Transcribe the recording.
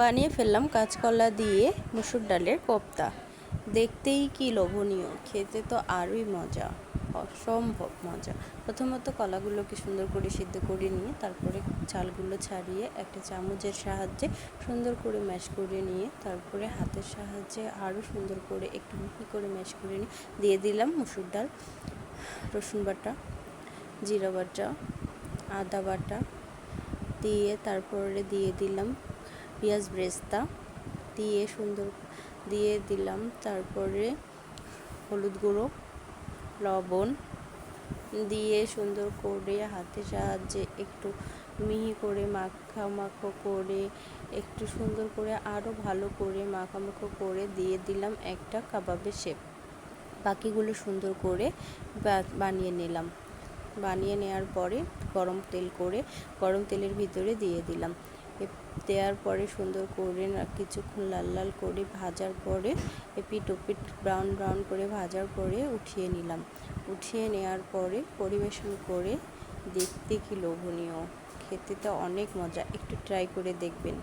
বানিয়ে ফেললাম কাঁচকলা দিয়ে মুসুর ডালের কোপ্তা। দেখতেই কি লোভনীয়, খেতে তো আরোই মজা, অসম্ভব মজা। প্রথমত কলাগুলোকে সুন্দর করে সিদ্ধ করে নিয়ে, তারপরে চালগুলো ছাড়িয়ে একটা চামচের সাহায্যে সুন্দর করে ম্যাশ করে নিয়ে, তারপরে হাতের সাহায্যে আরও সুন্দর করে একটু মিহি করে ম্যাশ করে নিয়ে দিয়ে দিলাম মুসুর ডাল, রসুন বাটা, জিরা বাটা, আদা বাটা, দিয়ে তারপরে দিয়ে দিলাম পেঁয়াজ ব্রেস্তা দিয়ে সুন্দর, দিয়ে দিলাম। তারপরে হলুদ গুঁড়ো, লবণ, দিয়ে সুন্দর করে হাতের সাহায্যে একটু মিহি করে মাখা মাখো করে, একটু সুন্দর করে আরও ভালো করে মাখামাখো করে দিয়ে দিলাম একটা কাবাবের শেপ বাকিগুলো সুন্দর করে বানিয়ে নিলাম। বানিয়ে নেওয়ার পরে গরম তেল করে, গরম তেলের ভিতরে দিয়ে দিলাম। দেওয়ার পরে সুন্দর করে কিছুক্ষণ লাল লাল করে ভাজার পরে এপিট ওপিট ব্রাউন ব্রাউন করে ভাজার পরে উঠিয়ে নিলাম। উঠিয়ে নেওয়ার পরে পরিবেশন করে দেখতে কি লোভনীয়। খেতে তো অনেক মজা। একটু ট্রাই করে দেখবেন।